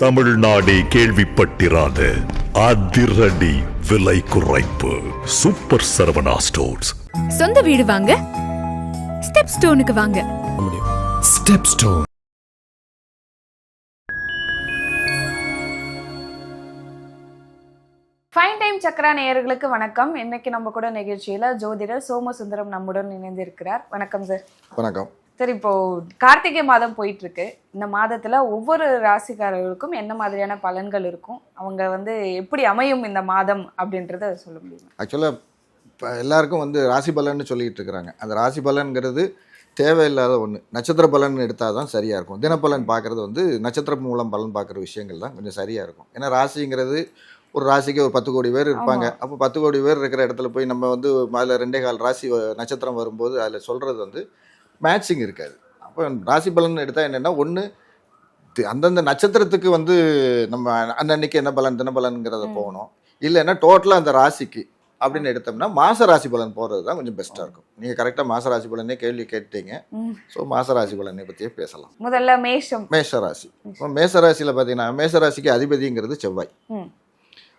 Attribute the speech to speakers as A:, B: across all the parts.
A: தமிழ்நாடே கேள்விப்பட்டிராத அதிரடி விலை குறைப்பு. சூப்பர் சரவணா ஸ்டோர்ஸ்
B: சொந்த வீடு வாங்க ஸ்டெப் ஸ்டோனுக்கு வாங்க.
C: Step stone
D: fine time Chakra நேயர்களுக்கு வணக்கம். இன்னைக்கு நம்ம கூட நிகழ்ச்சியில ஜோதிடர் சோமசுந்தரம் நம்முடன் இணைந்திருக்கிறார். வணக்கம் சார்
E: வணக்கம்.
D: சார் இப்போ கார்த்திகை மாதம் போயிட்டு இருக்கு இந்த மாதத்துல ஒவ்வொரு ராசிக்காரர்களுக்கும் என்ன மாதிரியான பலன்கள் இருக்கும்? அவங்க வந்து எப்படி அமையும் இந்த மாதம் அப்படின்றத சொல்ல முடியுமா?
E: ஆக்சுவலாக இப்போ எல்லாருக்கும் வந்து ராசி பலன்னு சொல்லிட்டு இருக்கிறாங்க. அந்த ராசி பலன்கிறது தேவையில்லாத ஒன்று நட்சத்திர பலன் எடுத்தால் தான் சரியாக இருக்கும். தினப்பலன் பார்க்குறது வந்து நட்சத்திரம் மூலம் பலன் பார்க்குற விஷயங்கள் தான் கொஞ்சம் சரியாக இருக்கும். ஏன்னா ராசிங்கிறது ஒரு ராசிக்கு ஒரு பத்து கோடி பேர் இருப்பாங்க. அப்போ பத்து கோடி பேர் இருக்கிற இடத்துல போய் நம்ம வந்து அதில் ரெண்டே கால் ராசி நட்சத்திரம் வரும்போது அதில் சொல்கிறது வந்து மேட்சிங் இருக்காது. அப்போ ராசி பலன் எடுத்தால் என்னென்னா ஒன்று அந்தந்த நட்சத்திரத்துக்கு வந்து நம்ம அன்னன்னைக்கு என்ன பலன் தினபலன்கிறத போகணும். இல்லைன்னா டோட்டலாக அந்த ராசிக்கு அப்படின்னு எடுத்தோம்னா மாச ராசி பலன் போகிறது தான் கொஞ்சம் பெஸ்ட்டாக இருக்கும். நீங்கள் கரெக்டாக மாச ராசி பலனே கேள்வி கேட்டீங்க. ஸோ மாச ராசி பலனை பற்றியே பேசலாம்.
D: முதல்ல மேஷம்.
E: மேஷ ராசி. இப்போ மேஷ ராசியில் பார்த்தீங்கன்னா மேஷ ராசிக்கு அதிபதிங்கிறது செவ்வாய்.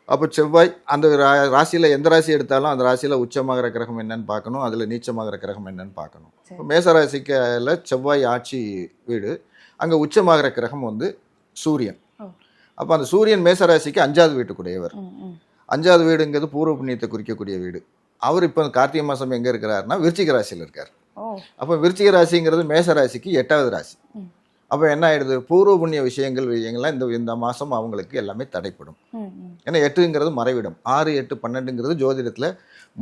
E: அப்போ செவ்வாய் அந்த ரா- ராசியில் எந்த ராசி எடுத்தாலும் அந்த ராசியில் உச்சமாகிற கிரகம் என்னன்னு பார்க்கணும். அதில் நீச்சமாகிற கிரகம் என்னன்னு பார்க்கணும். மேச ராசிக்குல செவ்வாய் ஆட்சி வீடு. அங்கே உச்சமாகிற கிரகம் வந்து சூரியன். அப்போ அந்த சூரியன் மேச ராசிக்கு அஞ்சாவது வீட்டுக்குடையவர். அஞ்சாவது வீடுங்கிறது பூர்வ புண்ணியத்தை குறிக்கக்கூடிய வீடு. அவர் இப்போ கார்த்திகை மாதம் எங்கே இருக்கிறாருன்னா விருச்சிக ராசியில் இருக்கார். அப்போ விருச்சிக ராசிங்கிறது மேச ராசிக்கு எட்டாவது ராசி. அப்போ என்ன ஆயிடுது? பூர்வ புண்ணிய விஷயங்கள் விஷயங்கள்லாம் இந்த இந்த மாதம் அவங்களுக்கு எல்லாமே தடைப்படும். ஏன்னா எட்டுங்கிறது மறைவிடம். ஆறு எட்டு பன்னெண்டுங்கிறது ஜோதிடத்தில்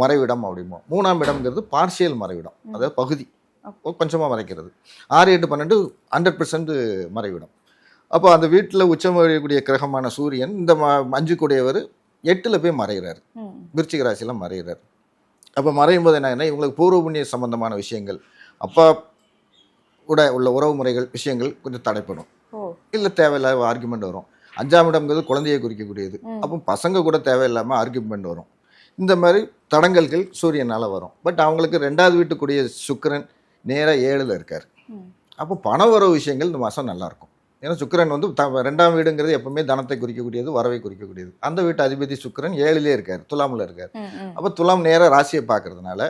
E: மறைவிடம் அப்படிமோ மூணாம் இடம்ங்கிறது பார்ஷியல் மறைவிடம். அதாவது பகுதி. கொஞ்சமாக மறைக்கிறது. ஆறு எட்டு பன்னெண்டு ஹண்ட்ரட் பர்சன்ட் மறைவிடம். அப்போ அந்த வீட்டில் உச்சம் வரக்கூடிய கிரகமான சூரியன் இந்த அஞ்சு கூடியவர் எட்டில் போய் மறைகிறார். விருச்சிக ராசியில் மறைகிறார் அப்போ மறையும் போது என்ன இவங்களுக்கு பூர்வ புண்ணிய சம்பந்தமான விஷயங்கள். அப்பா கூட உள்ள உறவு முறைகள் விஷயங்கள் கொஞ்சம் தடைப்படும். இல்லை தேவையில்லாத ஆர்குமெண்ட் வரும். அஞ்சாம் இடம்ங்கிறது குழந்தையை குறிக்கக்கூடியது. அப்போ பசங்க கூட தேவையில்லாமல் ஆர்குமெண்ட் வரும். இந்த மாதிரி தடங்கல்கள் சூரியனால் வரும். பட் அவங்களுக்கு ரெண்டாவது வீட்டுக்குரிய சுக்கிரன் நேராக ஏழில் இருக்கார். அப்போ பண வரவு விஷயங்கள் இந்த மாதம் நல்லாயிருக்கும் ஏன்னா சுக்கிரன் வந்து த ரெண்டாம் வீடுங்கிறது எப்பவுமே தனத்தை குறிக்கக்கூடியது வரவை குறிக்கக்கூடியது அந்த வீட்டு அதிபதி சுக்கிரன் ஏழிலே இருக்கார் துலாமில் இருக்கார். அப்போ துலாம் நேராக ராசியை பார்க்கறதுனால.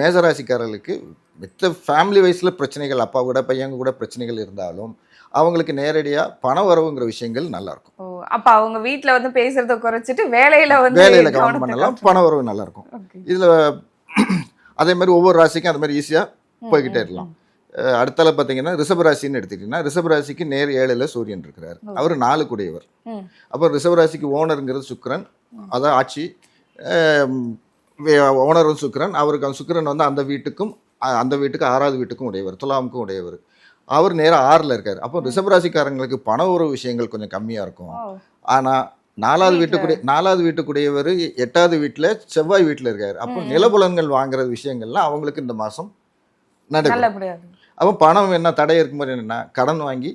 E: மேசராசிக்காரர்களுக்கு மித்த ஃபேமிலி வைஸில் பிரச்சனைகள் அப்பா கூட பையங்க கூட பிரச்சனைகள் இருந்தாலும் அவங்களுக்கு நேரடியாக பண வரவுங்கிற விஷயங்கள் நல்லாயிருக்கும்
D: ஓ அப்ப அவங்க வீட்ல வந்து பேசுறத குறைச்சிட்டு வேலையில வந்து
E: வேலையில் கவனம் பண்ணலாம். பண வரவு நல்லாயிருக்கும்
D: Okay.
E: இதில் அதே மாதிரி ஒவ்வொரு ராசிக்கும் அது மாதிரி ஈஸியாக போய்கிட்டே இருக்கலாம் அடுத்தால பார்த்தீங்கன்னா ரிஷபராசின்னு எடுத்துக்கிட்டிங்கன்னா ரிஷபராசிக்கு நேர் ஏழில் சூரியன் இருக்கிறார். அவர் நாலு கூடியவர். அப்போ ரிஷபராசிக்கு ஓனருங்கிறது சுக்கிரன். அதான் ஆட்சி ஓனரும் சுக்கிரன். அவருக்கு சுக்கிரன் வந்து அந்த வீட்டுக்கும் அந்த வீட்டுக்கு ஆறாவது வீட்டுக்கும் உடையவர் துலாமுக்கும் உடையவர். அவர் நேராக ஆறில் இருக்கார். அப்போ ரிஷபராசிக்காரங்களுக்கு பண உறவு விஷயங்கள் கொஞ்சம் கம்மியாக இருக்கும். ஆனால் நாலாவது வீட்டுக்குடைய நாலாவது வீட்டுக்குடையவர் எட்டாவது வீட்டில் செவ்வாய் வீட்டில் இருக்கார். அப்போ நிலபுலன்கள் வாங்குற விஷயங்கள்லாம் அவங்களுக்கு இந்த மாதம்
D: முடியாது.
E: அப்போ பணம் என்ன தடை இருக்கும்போது என்னென்னா கடன் வாங்கி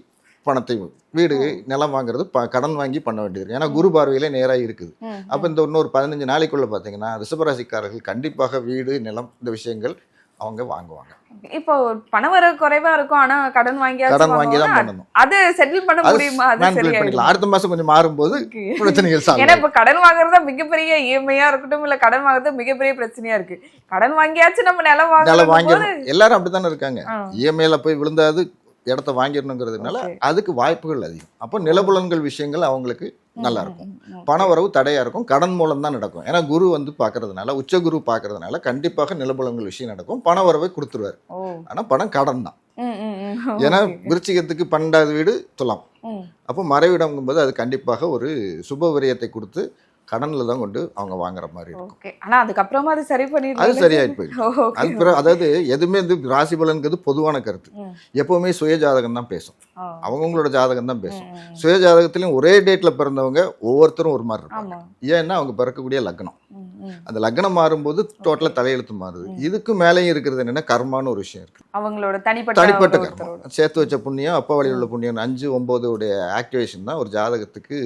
E: பணத்தை வீடு நிலம் வாங்குறது ப கடன் வாங்கி பண்ண வேண்டியது ஏன்னா குரு பார்வையிலே நேராக இருக்குது. அப்போ இந்த இன்னொரு பதினஞ்சு நாளைக்குள்ள பார்த்தீங்கன்னா ரிஷபராசிக்காரர்கள் கண்டிப்பாக வீடு நிலம் இந்த விஷயங்கள் அவங்க வாங்குவாங்க.
D: இப்போ பணவரவு குறைவா இருக்கும் ஆனா கடன் வாங்கி
E: கடன் வாங்கி தான் பண்ணணும்.
D: அது செட்டில் பண்ண முடியுமா? அது
E: பண்ணிக்கலாம். அடுத்த மாதம் கொஞ்சம் மாறும்போது. பிரச்சனைகள்
D: ஏன்னா
E: சால்வ்
D: இப்ப கடன் வாங்குறது மிகப்பெரிய இஎம்ஐயா இருக்கட்டும் இல்ல கடன் வாங்குறது மிகப்பெரிய பிரச்சனையா இருக்கு. கடன் வாங்கியாச்சு நம்ம நிலம்
E: நிலம்
D: வாங்கணும்
E: வாங்கிடணும். எல்லாரும் அப்படித்தானே இருக்காங்க. இஎம்ஐல போய் விழுந்தாது இடத்த வாங்கிடணுங்கிறதுனால. அதுக்கு வாய்ப்புகள் அதிகம். அப்போ நிலபுலன்கள் விஷயங்கள் அவங்களுக்கு நல்லா இருக்கும் பண வரவு தடையா இருக்கும். கடன் மூலம் தான் நடக்கும். ஏன்னா குரு வந்து பார்க்கறதுனால உச்ச குரு பார்க்கறதுனால கண்டிப்பாக நிலபுலன்கள் விஷயம் நடக்கும். பண வரவை கொடுத்துருவார்.
D: ஓ.
E: ஆனா பணம் கடன் தான். ஏன்னா. விருச்சிகத்துக்கு பன்னெண்டாவது வீடு துலாம். அப்போ மறைவிடங்கும்போது அது கண்டிப்பாக ஒரு சுப விரயத்தை கொடுத்து கடன்ல தான் கொண்டு அவங்க வாங்குற மாதிரி இருக்கும்.
D: ஓகே. ஆனா அதுக்கப்புறமா அது சரி
E: அது
D: பண்ணிடுறீங்க
E: சரியாயிட்டு போயிடும் அது பிறகு அதாவது எதுவுமே வந்து ராசி பலன்கிறது பொதுவான கருத்து. எப்பவுமே சுய ஜாதகம் தான் பேசும். அவங்கவுங்களோட ஜாதகம் தான் பேசும். சுய ஜாதகத்திலையும் ஒரே டேட்ல பிறந்தவங்க ஒவ்வொருத்தரும் ஒரு மாதிரி இருப்பாங்க.
D: ஆமா.
E: ஏன்னா அவங்க பிறக்கக்கூடிய லக்னம். அந்த லக்னம் மாறும்போது டோட்டலாக தலையெழுத்து மாறுது. இதுக்கு மேலேயும் இருக்கிறது என்னன்னா கர்மான்னு ஒரு விஷயம் இருக்கு.
D: அவங்களோட தனிப்பட்ட
E: தனிப்பட்ட. கர்மம் சேர்த்து வச்ச புண்ணியம் அப்பா வழியில் உள்ள புண்ணியம் அஞ்சு ஒன்பது உடைய ஆக்டிவேஷன் தான் ஒரு ஜாதகத்துக்கு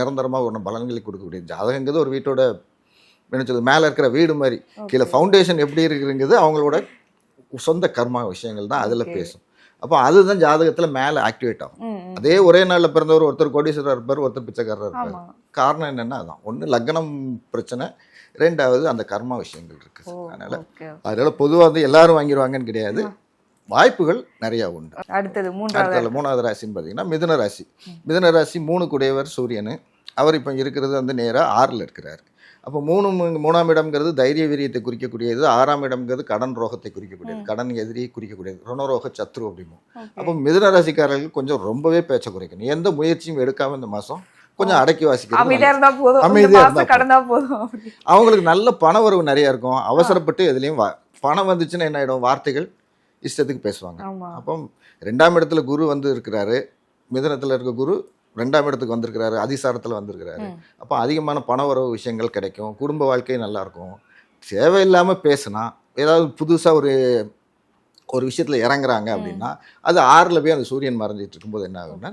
E: நிரந்தரமாக ஒன்று பலன்களை கொடுக்கக்கூடிய ஜாதகங்கிறது ஒரு வீட்டோட என்ன சொல்றது மேலே இருக்கிற வீடு மாதிரி. கீழே ஃபவுண்டேஷன் எப்படி இருக்குங்கிறது அவங்களோட சொந்த கர்மா விஷயங்கள் தான் அதில். பேசும். அப்போ அதுதான் ஜாதகத்தில் மேலே ஆக்டிவேட் ஆகும். அதே ஒரே நாளில் பிறந்தவர் ஒருத்தர் கோடீஸ்வரர் இருப்பார் ஒருத்தர் பிச்சைக்காரர் இருப்பார். காரணம் என்னன்னா அதான். ஒன்று லக்னம் பிரச்சனை. ரெண்டாவது அந்த கர்மா விஷயங்கள் இருக்குது. அதனால அதனால பொதுவாக வந்து எல்லாரும் வாங்கிடுவாங்கன்னு கிடையாது. வாய்ப்புகள் நிறையா உண்டு.
D: அடுத்தது
E: அடுத்தது மூணாவது ராசின்னு பார்த்தீங்கன்னா மிதுன ராசி. மிதுன ராசி மூணு குடையவர் சூரியன். அவர் இப்போ இருக்கிறது வந்து நேராக ஆறில் இருக்கிறார். அப்போ மூணு மூணாம் இடம்ங்கிறது தைரிய வீரியத்தை குறிக்கக்கூடியது ஆறாம் இடம்ங்கிறது கடன் ரோகத்தை குறிக்கக்கூடியது கடன் எதிரியை குறிக்கக்கூடியது ருணரோக சத்ரு அப்படிமோ. அப்போ மிதுன ராசிக்காரர்கள் கொஞ்சம் ரொம்பவே பேச்ச குறைக்கணும். எந்த முயற்சியும் எடுக்காம இந்த மாதம் கொஞ்சம் அடக்கி வாசிக்கிறது
D: அமைதியா
E: நல்லது.
D: இருந்தா போதும். கடந்தா.
E: அவங்களுக்கு நல்ல பண வரவு நிறைய இருக்கும். அவசரப்பட்டு எதுலேயும் வா பணம் வந்துச்சுன்னா என்ன ஆகிடும் வார்த்தைகள் இஷ்டத்துக்கு பேசுவாங்க. அப்போ ரெண்டாம் இடத்துல குரு வந்து இருக்கிறாரு. மிதுனத்தில் இருக்க குரு ரெண்டாம் இடத்துக்கு வந்திருக்கிறாரு அதிசாரத்தில் வந்திருக்கிறாரு. அப்போ அதிகமான பண வரவு விஷயங்கள் கிடைக்கும் குடும்ப வாழ்க்கை நல்லா இருக்கும். தேவையில்லாமல் பேசுனா ஏதாவது புதுசாக ஒரு ஒரு விஷயத்தில் இறங்குறாங்க அப்படின்னா அது ஆறில் போய் அந்த சூரியன் மறைஞ்சிட்டு இருக்கும்போது என்ன ஆகும்னா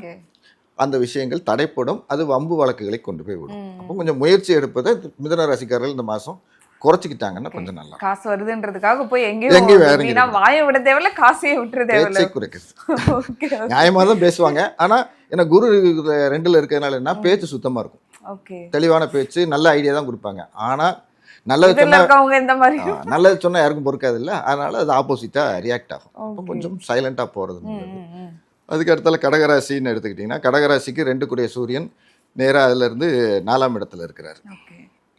E: அந்த விஷயங்கள் தடைப்படும் அது வம்பு வழக்குகளை கொண்டு போய் விடும். அப்போ கொஞ்சம் முயற்சி எடுப்பதை மிதுன ராசிக்காரர்கள் இந்த மாதம் குறைச்சிக்கிட்டாங்கன்னா கொஞ்சம் நல்லா
D: காசு வருதுன்றதுக்காக போய்
E: எங்கேயும்
D: எங்கேயும்
E: வேற
D: வாயை விட தேவையில்ல காசையே விட்டுற தேவையில்ல.
E: பேச்சை குறைக்கிறது நியாயமாக தான் பேசுவாங்க. ஆனால் ஏன்னா குரு ரெண்டில் இருக்கிறதுனால என்ன பேச்சு சுத்தமாக இருக்கும்.
D: ஓகே
E: தெளிவான பேச்சு நல்ல ஐடியா தான் கொடுப்பாங்க. ஆனால் நல்லது
D: மாதிரி.
E: நல்லது சொன்னால் யாருக்கும் பொறுக்காது இல்லை. அதனால அது ஆப்போசிட்டாக ரியாக்ட் ஆகும். கொஞ்சம் சைலண்ட்டாக போகிறது. அதுக்கு அடுத்தால கடகராசின்னு எடுத்துக்கிட்டிங்கன்னா கடகராசிக்கு ரெண்டு கூடிய சூரியன் நேராக அதுலேருந்து நாலாம் இடத்துல இருக்கிறார்.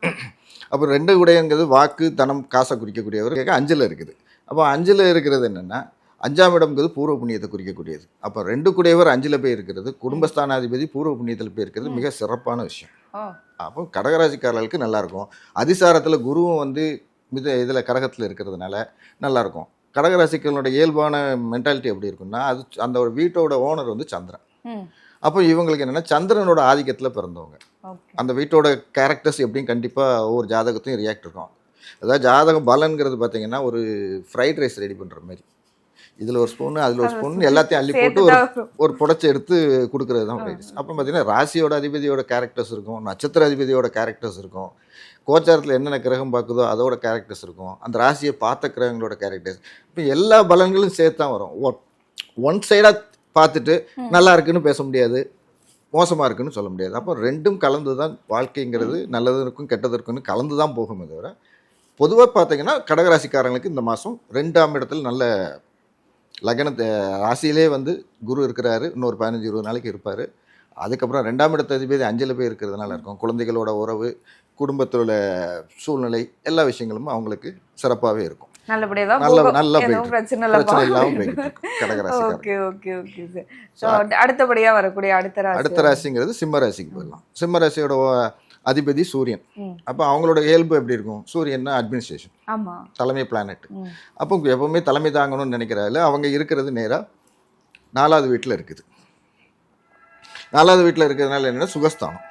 D: ஓகே
E: அப்போ ரெண்டு குடையங்கிறது வாக்கு தனம் காசை குறிக்கக்கூடியவர் கேட்க அஞ்சில் இருக்குது. அப்போ அஞ்சில் இருக்கிறது என்னென்னா அஞ்சாம் இடம்ங்கிறது பூர்வ புண்ணியத்தை குறிக்கக்கூடியது. அப்போ ரெண்டு குடையவர் அஞ்சில் போய் இருக்கிறது குடும்பஸ்தானாதிபதி பூர்வ புண்ணியத்தில் போய் இருக்கிறது மிக சிறப்பான விஷயம். அப்போ கடகராசிக்காரர்களுக்கு நல்லாயிருக்கும். அதிசாரத்தில் குருவும் வந்து மித இதில் கடகத்தில் இருக்கிறதுனால நல்லாயிருக்கும். கடகராசிக்காரனோட இயல்பான மென்டாலிட்டி எப்படி இருக்குன்னா அது அந்த ஒரு வீட்டோட ஓனர் வந்து சந்திரன். அப்போ இவங்களுக்கு என்னென்னா சந்திரனோட ஆதிக்கத்தில் பிறந்தவங்க. அந்த வீட்டோட கேரக்டர்ஸ் எப்படியும் கண்டிப்பாக ஒவ்வொரு ஜாதகத்தையும் ரியாக்ட் இருக்கும். அதாவது ஜாதகம் பலன்கிறது பார்த்தீங்கன்னா ஒரு ஃப்ரைட் ரைஸ் ரெடி பண்ணுற மாதிரி. இதில் ஒரு ஸ்பூனு அதில் ஒரு ஸ்பூன் எல்லாத்தையும் அள்ளி போட்டு ஒரு. ஒரு புடச்சி எடுத்து கொடுக்குறது தான் ஃப்ரைட் ரைஸ் அப்புறம் பார்த்தீங்கன்னா ராசியோட அதிபதியோட கேரக்டர்ஸ் இருக்கும் நட்சத்திர அதிபதியோட கேரக்டர்ஸ் இருக்கும். கோச்சாரத்தில் என்னென்ன கிரகம் பார்க்குதோ அதோட கேரக்டர்ஸ் இருக்கும். அந்த ராசியை பார்த்த கிரகங்களோட கேரக்டர்ஸ் இப்போ எல்லா பலன்களும் சேர்த்து தான் வரும் ஒன் சைடாக பார்த்துட்டு நல்லா இருக்குன்னு பேச முடியாது. மோசமாக இருக்குன்னு சொல்ல முடியாது. அப்போ ரெண்டும் கலந்து தான் வாழ்க்கைங்கிறது நல்லது இருக்கும் கெட்டது இருக்குன்னு கலந்து தான் போகுமே தவிர பொதுவாக பார்த்தீங்கன்னா கடகராசிக்காரங்களுக்கு இந்த மாதம் ரெண்டாம் இடத்துல நல்ல லக்னத்தை ராசியிலே வந்து குரு இருக்கிறாரு. இன்னொரு பதினஞ்சு இருபது நாளைக்கு இருப்பார். அதுக்கப்புறம் ரெண்டாம் இடத்த அதிபதி அஞ்சில் போய் இருக்கிறதுனால இருக்கும். குழந்தைகளோட உறவு குடும்பத்தோட சூழ்நிலை எல்லா விஷயங்களும் அவங்களுக்கு சிறப்பாகவே இருக்கும்.
D: நல்லபடியா தான்
E: நல்ல
D: எதுவும் பிரச்சனை
E: கடகராசிக்காரங்க
D: okay okay okay sir so அடுத்தபடியா வரக்கூடிய அடுத்த ராசி
E: அடுத்த ராசிங்கிறது சிம்ம ராசிக்கு போயிடலாம். சிம்ம ராசியோட அதிபதி சூரியன். அப்போ அவங்களோட இயல்பு எப்படி இருக்கும்? சூரியன்னா அட்மினிஸ்ட்ரேஷன்
D: ஆமா.
E: தலைமை பிளானட். அப்போ எப்பவுமே தலைமை தாங்கணும்னு நினைக்கிறாரு அவங்க இருக்கிறது நேராக நாலாவது வீட்டில் இருக்குது. நாலாவது வீட்டில் இருக்கிறதுனால என்னன்னா சுகஸ்தானம்.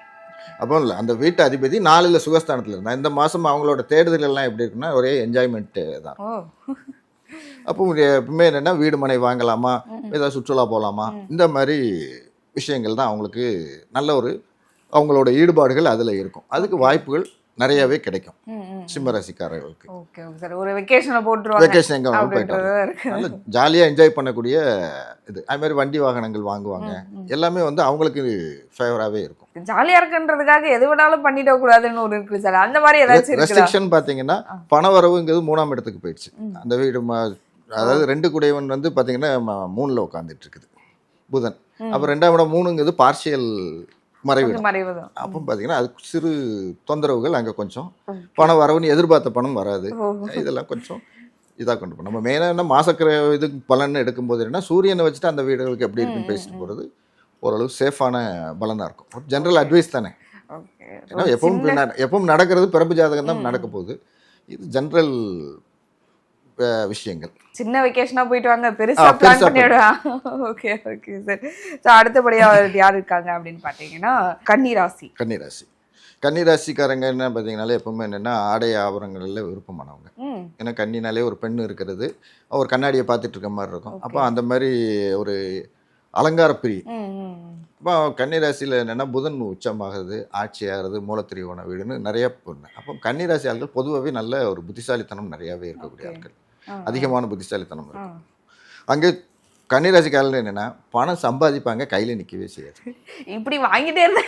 E: அப்போ இல்லை அந்த வீட்டு அதிபதி நாலில் சுகஸ்தானத்தில் இருந்தா இந்த மாதம் அவங்களோட தேடுதல் எல்லாம் எப்படி இருக்குன்னா ஒரே என்ஜாய்மெண்ட்டு தான். அப்போ எப்பவுமே என்னென்னா வீடு மனை வாங்கலாமா? ஏதாவது சுற்றுலா போகலாமா இந்த மாதிரி விஷயங்கள் தான் அவங்களுக்கு நல்ல ஒரு அவங்களோட ஈடுபாடுகள் அதில் இருக்கும். அதுக்கு வாய்ப்புகள் நிறையவே கிடைக்கும்.
D: ம், ம்.
E: சிம்ம ராசிக்காரர்களுக்கு
D: ஓகே ஓகே சார். ஒரு வெக்கேஷன்ல போட்டுருவாங்க.
E: வெக்கேஷன் எங்கே வேணாலும் போயிட்டு
D: அப்படின்றதா
E: வரலாம்.
D: இருக்கு.
E: நல்ல ஜாலியாக என்ஜாய் பண்ணக்கூடிய இது. அது மாதிரி வண்டி வாகனங்கள் வாங்குவாங்க. எல்லாமே வந்து அவங்களுக்கு ஃபேவராகவே இருக்கும்.
D: ஜாலியா இருக்குன்றதுக்காக எது வேணாலும் பண்ணிட கூடாதுன்னு ஒரு இருக்கு சார். அந்த மாதிரி ஏதாச்சும் இருக்குதா?
E: ரெஸ்ட்ரிக்ஷன் பார்த்தீங்கன்னா பண வரவுங்கிறது மூணாம் இடத்துக்கு போயிடுச்சு. அந்த வீடு அதாவது ரெண்டு குடையவன் வந்து பார்த்தீங்கன்னா மூணுல உட்காந்துட்டு இருக்குது. புதன். அப்போ ரெண்டாம் இடம் மூணுங்கிறது பார்ஷியல் மறைவிடம்
D: மறைவுதான்
E: அப்போ பார்த்தீங்கன்னா அது சிறு தொந்தரவுகள் அங்கே கொஞ்சம். பணம் வரவுன்னு எதிர்பார்த்த பணம் வராது. இதெல்லாம் கொஞ்சம் இதாக கொண்டு போகணும். நம்ம மெயினாக என்ன மாசக்கிற இது பலன் எடுக்கும்போது என்ன சூரியனை வச்சுட்டு அந்த வீடுகளுக்கு எப்படி இருக்குன்னு பேசிட்டு போகிறது ஓரளவு சேஃபான பலனாக இருக்கும். ஜென்ரல் அட்வைஸ் தானே. ஏன்னா எப்பவும் எப்பவும் நடக்கிறது பிறப்பு ஜாதகம் தான் நடக்க போகுது. இது ஜென்ரல் விஷயங்கள்.
D: சின்ன வெக்கேஷனா போயிட்டு வாங்க. பெருசா பிளான்
E: பெருசா
D: பண்ணிடுவா. ஓகே ஓகே சார் ஸோ அடுத்தபடியா யார் இருக்காங்க அப்படின்னு பார்த்தீங்கன்னா கன்னி ராசி
E: கன்னிராசி. கன்னிராசிக்காரங்க என்ன பார்த்தீங்கன்னாலே எப்பவுமே என்னென்னா ஆடை ஆபரணங்களில் விருப்பமானவங்க. ஏன்னா கன்னினாலே ஒரு பெண் இருக்கிறது. ஒரு கண்ணாடியை பார்த்துட்டு இருக்க மாதிரி இருக்கும். அப்போ அந்த மாதிரி ஒரு அலங்கார பிரி. அப்போ கன்னிராசியில் என்னென்னா புதன் உச்சமாகிறது ஆட்சியாகிறது மூலத்திரிவோண வீடுன்னு நிறைய பொண்ணு. அப்போ கன்னிராசி ஆட்கள் பொதுவாகவே நல்ல ஒரு புத்திசாலித்தனம் நிறையாவே இருக்கக்கூடிய. ஆட்கள் அதிகமான புத்திசாலித்தனம். இருக்கும். அங்கே கன்னிராசிக்காரர்கள் என்னன்னா பணம் சம்பாதிப்பாங்க கையில் நிற்கவே செய்யாது.
D: இப்படி வாங்கிட்டே இருந்தா?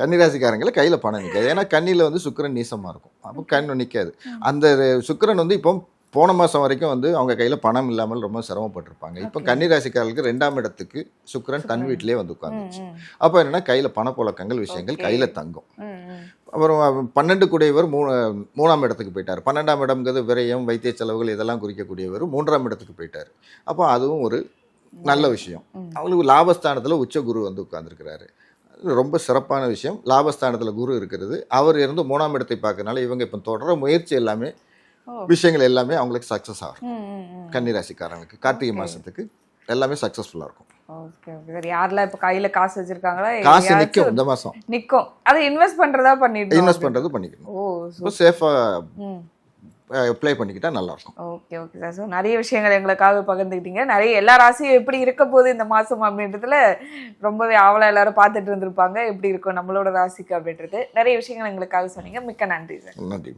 E: கன்னிராசிக்காரங்களை கையில் பணம் நிற்காது ஏன்னா கண்ணியில் வந்து சுக்கிரன் நீசமாக இருக்கும். அப்போ கண் நிற்காது அந்த சுக்கிரன் வந்து இப்போ போன மாதம் வரைக்கும் வந்து அவங்க கையில் பணம் இல்லாமல் ரொம்ப சிரமப்பட்டிருப்பாங்க. இப்போ கன்னிராசிக்காரர்களுக்கு ரெண்டாம் இடத்துக்கு சுக்கிரன் தன் வீட்டிலே வந்து உட்காந்துச்சு அப்போ என்னன்னா கையில் பணப்புழக்கங்கள் விஷயங்கள். கையில் தங்கும். அப்புறம் பன்னெண்டு கூடியவர் மூணு மூணாம் இடத்துக்கு போயிட்டார். பன்னெண்டாம் இடம்ங்கிறது விரயம் வைத்திய செலவுகள் இதெல்லாம் குறிக்கக்கூடியவர் மூன்றாம் இடத்துக்கு போயிட்டார். அப்போ அதுவும் ஒரு நல்ல விஷயம். அவங்களுக்கு லாபஸ்தானத்தில் உச்ச குரு வந்து உட்கார்ந்திருக்கிறாரு. ரொம்ப சிறப்பான விஷயம். லாபஸ்தானத்தில் குரு இருக்கிறது. அவர் இருந்து மூணாம் இடத்தை பார்க்கறனால இவங்க இப்போ தொடர முயற்சி எல்லாமே. விஷயங்கள் எல்லாமே அவங்களுக்கு சக்ஸஸ் ஆகும்.
D: ம், ம், ம்.
E: கன்னிராசிக்காரங்களுக்கு. கார்த்திகை மாதத்துக்கு எல்லாமே சக்ஸஸ்ஃபுல்லாக இருக்கும்.
D: ஓகே ஓகே சார் யாரெல்லாம் இப்போ கையில காசு வச்சிருக்காங்களா?
E: காசு
D: யாராச்சும்
E: நிற்கும் இந்த மாதம்
D: நிக்கும். அதை இன்வெஸ்ட் பண்றதா பண்ணிட்டு
E: இன்வெஸ்ட் பண்ணுறது பண்ணிக்கணும்.
D: ஓ
E: சேஃபாக ப்ளே நல்லாயிருக்கும்.
D: ஓகே ஓகே சார் ஸோ நிறைய விஷயங்கள் எங்களுக்காக பகிர்ந்துக்கிட்டீங்க. நிறைய எல்லா ராசியும் எப்படி இருக்க போகுது இந்த மாதம் அப்படின்றதுல ரொம்பவே ஆவலாக எல்லாரும் பார்த்துட்டு இருந்திருப்பாங்க. எப்படி இருக்கும் நம்மளோட ராசிக்கு அப்படின்றது. நிறைய விஷயங்கள் எங்களுக்காக சொன்னீங்க. மிக்க நன்றி சார்
E: நன்றி